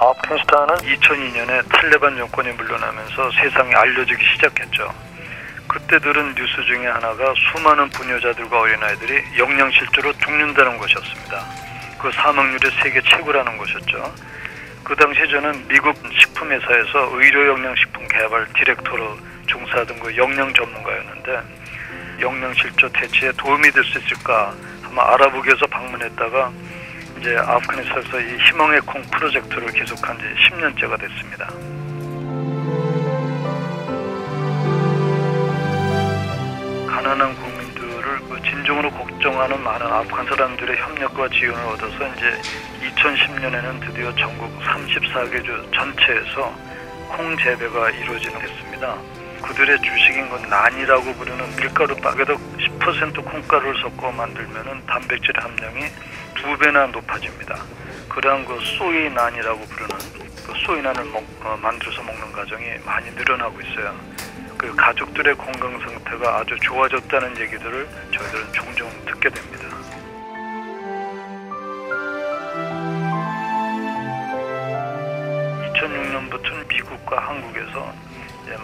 아프가니스탄은 2002년에 탈레반 정권이 물러나면서 세상에 알려지기 시작했죠. 그때 들은 뉴스 중에 하나가 수많은 부녀자들과 어린아이들이 영양실조로 죽는다는 것이었습니다. 그 사망률이 세계 최고라는 것이었죠. 그 당시 저는 미국 식품회사에서 의료영양식품 개발 디렉터로 종사하던 그 영양 전문가였는데 영양실조 퇴치에 도움이 될 수 있을까 한번 알아보기 위해서 방문했다가 이제 아프가니스탄에서 이 희망의 콩 프로젝트를 계속한 지 10년째가 됐습니다. 가난한 국민들을 그 진정으로 걱정하는 많은 아프간 사람들의 협력과 지원을 얻어서 이제 2010년에는 드디어 전국 34개 주 전체에서 콩 재배가 이루어지는 했습니다. 그들의 주식인 건 난이라고 부르는 밀가루 빠개도 10% 콩가루를 섞어 만들면 단백질 함량이 두 배나 높아집니다. 그러한 그 소이 난이라고 부르는 그 소이 난을 먹, 어, 만들어서 먹는 과정이 많이 늘어나고 있어요. 그 가족들의 건강 상태가 아주 좋아졌다는 얘기들을 저희들은 종종 듣게 됩니다. 2006년부터는 미국과 한국에서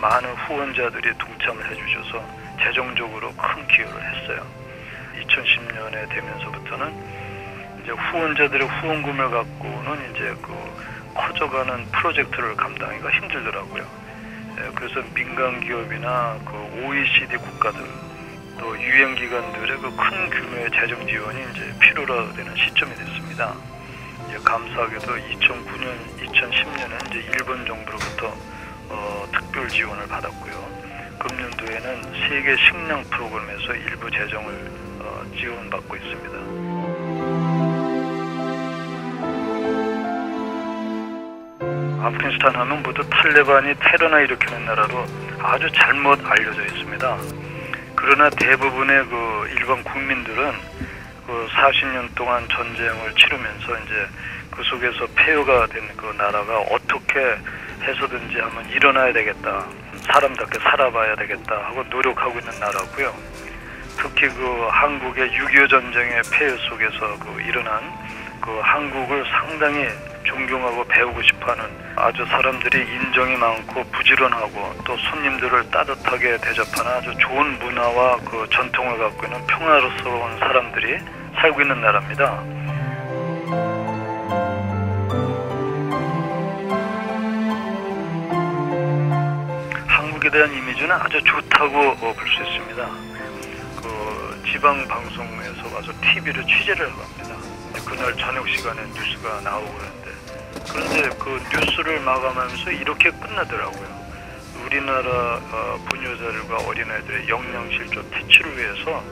많은 후원자들이 동참을 해주셔서 재정적으로 큰 기여를 했어요. 2010년에 되면서부터는 이제 후원자들의 후원금을 갖고는 이제 그 커져가는 프로젝트를 감당하기가 힘들더라고요. 예, 그래서 민간 기업이나 그 OECD 국가들 또 유엔 기관들의 그 큰 규모의 재정 지원이 이제 필요로 되는 시점이 됐습니다. 감사하게도 2009년, 2010년은 이제 일본 정부로부터 어, 특별 지원을 받았고요. 금년도에는 세계 식량 프로그램에서 일부 재정을 어, 지원받고 있습니다. 아프가니스탄 하면 모두 탈레반이 테러나 일으키는 나라로 아주 잘못 알려져 있습니다. 그러나 대부분의 그 일반 국민들은 그 40년 동안 전쟁을 치르면서 이제 그 속에서 폐허가 된 그 나라가 어떻게 해서든지 한번 일어나야 되겠다. 사람답게 살아봐야 되겠다 하고 노력하고 있는 나라고요. 특히 그 한국의 6.25 전쟁의 폐허 속에서 그 일어난 그 한국을 상당히 존경하고 배우고 싶어하는 아주 사람들이 인정이 많고 부지런하고 또 손님들을 따뜻하게 대접하는 아주 좋은 문화와 그 전통을 갖고 있는 평화로운 사람들이 살고 있는 나라입니다. 한국에 대한 이미지는 아주 좋다고 볼 수 있습니다. 그 지방 방송에서 와서 TV를 취재를 합니다. 그날 저녁 시간에 뉴스가 나오고 그러는데 그런데 그 뉴스를 마감하면서 이렇게 끝나더라고요. 우리나라 어, 부녀자들과 어린아이들의 영양실조 퇴치를 위해서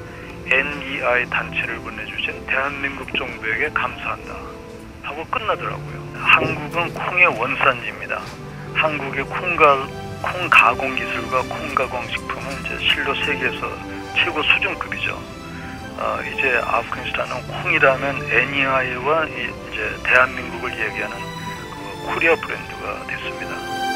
NEI 단체를 보내주신 대한민국 정부에게 감사한다 하고 끝나더라고요. 한국은 콩의 원산지입니다. 한국의 콩가, 콩 가공 기술과 콩 가공 식품은 이제 실로 세계에서 최고 수준급이죠. 어, 이제 아프가니스탄은 콩이라면 NEI와 이제 대한민국을 얘기하는 그 코리아 브랜드가 됐습니다.